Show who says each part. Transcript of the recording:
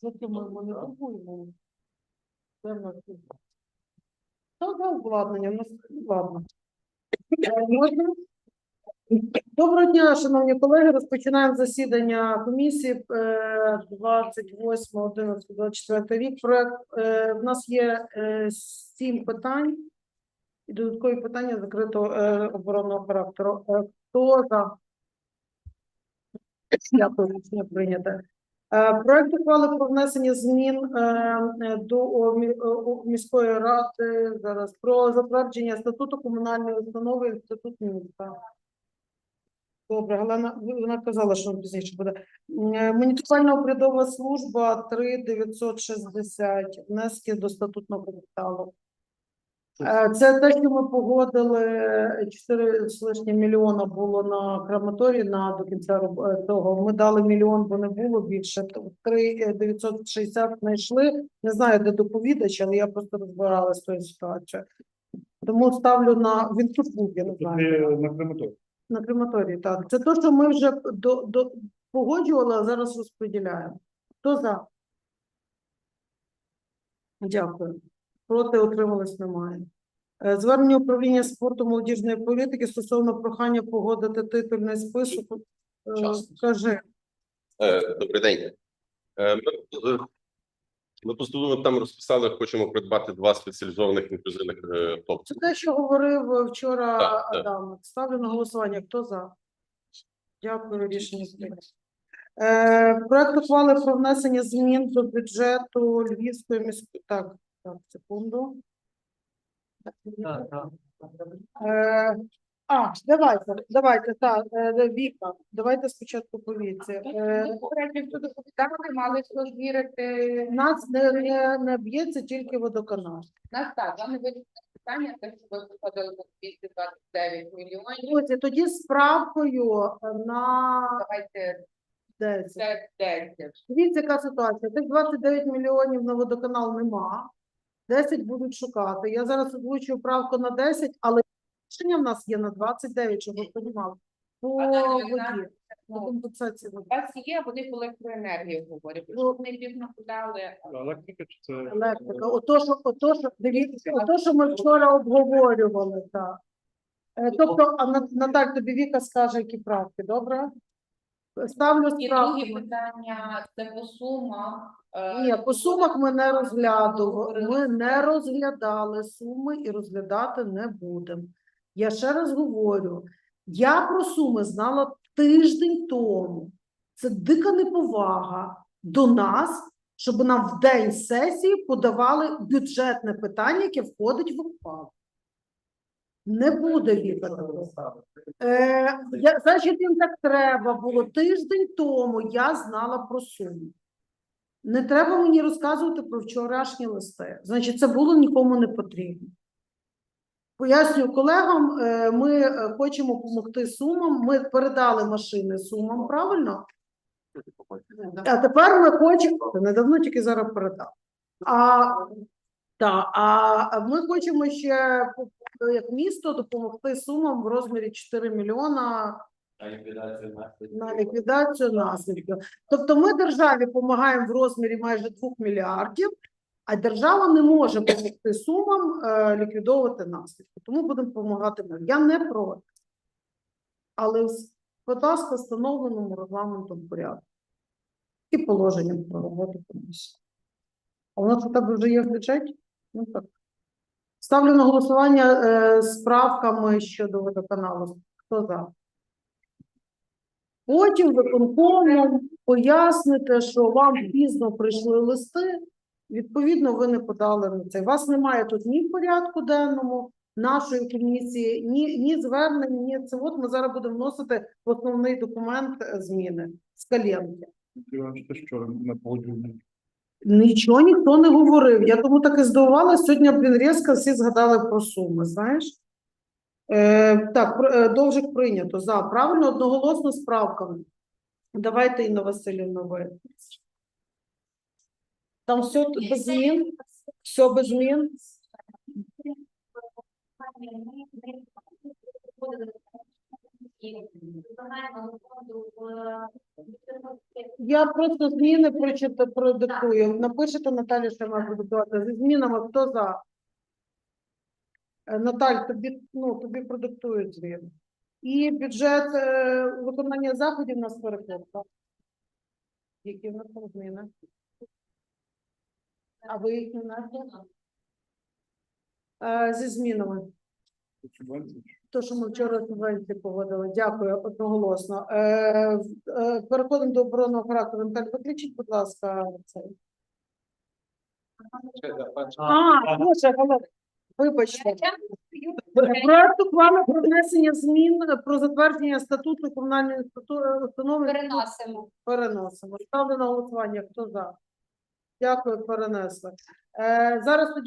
Speaker 1: Поки ми ми не купуємо. Це в нас. Що за обладнання? У нас ладно. Е, Можна? Доброго дня, шановні колеги. Розпочинаємо засідання комісії е, 28, 11, 24 рік. Проект е, в нас є е, сім питань і додаткові питання закритого е, оборонного характеру. Е, Хто за? Дякую, рішення прийняте. Е, Проект ухвали про внесення змін е, е, до міської ради зараз про затвердження статуту комунальної установи інститут міста. Добре, Галина, вона казала, що пізніше буде. Муніципальна обрядова служба 3960, внески до статутного капіталу. Е, Це те, що ми погодили 4 з лишнім мільйона було на крематорії на до кінця е, того. Ми дали мільйон, бо не було більше. 3 960 знайшли. Не знаю, де доповідач, але я просто розбиралася з тою ситуацією. Тому ставлю на він тут був, я не знаю.
Speaker 2: На крематорії.
Speaker 1: На крематорії, так. Це те, що ми вже до, до, погоджували, а зараз розподіляємо. Хто за? Дякую. Проти утримались немає. Е, Звернення управління спорту молодіжної політики стосовно прохання погодити титульний список. Е, Кажи,
Speaker 3: Е, Добрий день. Ми, ми постійно там розписали, хочемо придбати два спеціалізованих інклюзивних е,
Speaker 1: це те, що говорив вчора
Speaker 3: Так, так.
Speaker 1: Адам. Ставлю на голосування. Хто за? Дякую, рішення. Е, Проект ухвали про внесення змін до бюджету Львівської міської. Так, так, секунду. Е, А, давайте, давайте, так, е, Віка, давайте спочатку повіться. Е,
Speaker 4: Попередньо мали що.
Speaker 1: Нас не, не, не б'ється тільки водоканал.
Speaker 4: Нас так, вони вирішили питання, те, що ви виходили на 229 мільйонів.
Speaker 1: Друзі, тоді з правкою е, на
Speaker 4: Давайте
Speaker 1: 10.
Speaker 4: це 10.
Speaker 1: Дивіться, яка ситуація. Тих 29 мільйонів на водоканал нема. 10 будуть шукати. Я зараз озвучую правку на 10, але рішення в нас є на 29, щоб ви розуміли. По воді, по
Speaker 4: ну,
Speaker 1: компенсації.
Speaker 4: У вас є, вони по електроенергії говорять.
Speaker 1: Ну,
Speaker 4: Що вони пізно подали.
Speaker 2: Електрика чи це
Speaker 1: Електрика. Ото, що, ото, що, дивіться, ото, що ми вчора обговорювали, так. Е, Тобто, а Наталь, тобі Віка скаже, які правки, добре? Ставлю
Speaker 4: І
Speaker 1: справку.
Speaker 4: друге питання це по сумах. е,
Speaker 1: Ні, по сумах ми не розглядували, ми не розглядали суми і розглядати не будемо. Я ще раз говорю, я про суми знала тиждень тому. Це дика неповага до нас, щоб нам в день сесії подавали бюджетне питання, яке входить в ухвалу. Не буде такого. Е, я, значить, їм так треба було тиждень тому. Я знала про суму. Не треба мені розказувати про вчорашні листи. Значить, це було нікому не потрібно. Пояснюю колегам, е, ми е, хочемо допомогти сумам. Ми передали машини сумам, правильно? А тепер ми хочемо. Недавно тільки зараз передав. А, та, а ми хочемо ще як місто допомогти сумам в розмірі 4 мільйона на ліквідацію наслідків. Тобто ми державі допомагаємо в розмірі майже 2 мільярдів, а держава не може допомогти сумам е, ліквідовувати наслідки. Тому будемо допомагати ми. Я не проти. Але в, будь ласка, встановленому регламентом порядку і положенням про роботу комісії. А у нас у тебе вже є в бюджеті? Ну так. Ставлю на голосування е, з правками щодо водоканалу. Хто за? Потім виконкомом поясните, що вам пізно прийшли листи, відповідно, ви не подали на це. Вас немає тут ні в порядку денному нашої комісії, ні, ні звернень, ні це. От ми зараз будемо вносити основний документ е, зміни з калєнки.
Speaker 2: ти що на погоджуванні?
Speaker 1: Нічого ніхто не говорив. Я тому так і здивувалася. Сьогодні, блін, різко всі згадали про суми, знаєш? Е, так, е, довжик прийнято. За. Правильно, одноголосно з правками. Давайте, Інна Васильівна, ви. Там все без змін? Все без змін? Я просто зміни прочитаю, продиктую. Напишете Наталі, що має продиктувати. Зі змінами хто за? Е, Наталь, тобі, ну, тобі продиктують зміни. І бюджет е, виконання заходів на перекладка. Які в нас там зміни? А ви їх не знаєте? Е, Зі змінами.
Speaker 2: Субвенції.
Speaker 1: То, що ми вчора субвенції погодили. Дякую одноголосно. Е, е, переходимо до оборонного характеру. Наталь, виключіть, будь ласка, цей. А, Боже, Галина, вибачте. Проект ухвали про внесення змін е, про затвердження статуту комунальної стату- установи
Speaker 4: Переносимо.
Speaker 1: переносимо. Ставлю на голосування. Хто за? Дякую, перенесли. Е, зараз тоді